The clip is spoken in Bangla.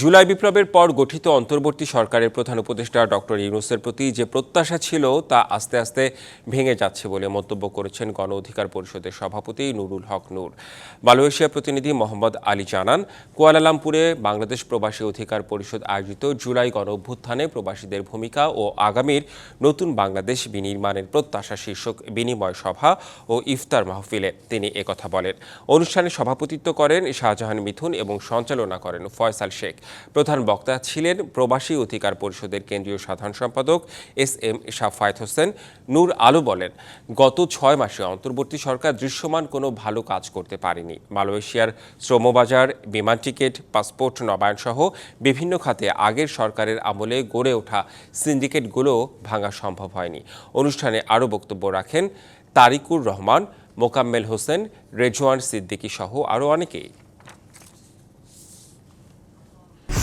জুলাই বিপ্লবের পর গঠিত অন্তর্বর্তী সরকারের প্রধান উপদেষ্টা ডক্টর ইউনুসের প্রতি যে প্রত্যাশা ছিল, তা আস্তে আস্তে ভেঙে যাচ্ছে বলে মন্তব্য করেছেন গণ অধিকার পরিষদের সভাপতি নুরুল হক নূর। মালয়েশিয়া প্রতিনিধি মোহাম্মদ আলী জানান, কুয়ালালামপুরে বাংলাদেশ প্রবাসী অধিকার পরিষদ আয়োজিত জুলাই গণ অভ্যুত্থানে প্রবাসীদের ভূমিকা ও আগামীর নতুন বাংলাদেশ বিনির্মাণের প্রত্যাশা শীর্ষক বিনিময় সভা ও ইফতার মাহফিলে তিনি একথা বলেন। অনুষ্ঠানে সভাপতিত্ব করেন শাহজাহান মিথুন এবং সঞ্চালনা করেন ফয়সাল শেখ। প্রধান বক্তা ছিলেন প্রবাসী অধিকার পরিষদের কেন্দ্রীয় সাধারণ সম্পাদক এস এম শাফায়েত হোসেন। নূর আলো বলেন, গত ছয় মাসে অন্তর্বর্তী সরকার দৃশ্যমান কোনো ভালো কাজ করতে পারেনি। মালয়েশিয়ার শ্রমবাজার, বিমান টিকিট, পাসপোর্ট নবায়ন সহ বিভিন্ন খাতে আগের সরকারের আমলে গড়ে ওঠা সিন্ডিকেটগুলো ভাঙা সম্ভব হয়নি। অনুষ্ঠানে আরও বক্তব্য রাখেন তারিকুর রহমান, মোকাম্মেল হোসেন, রেজওয়ান সিদ্দিকী সহ আরও অনেকেই।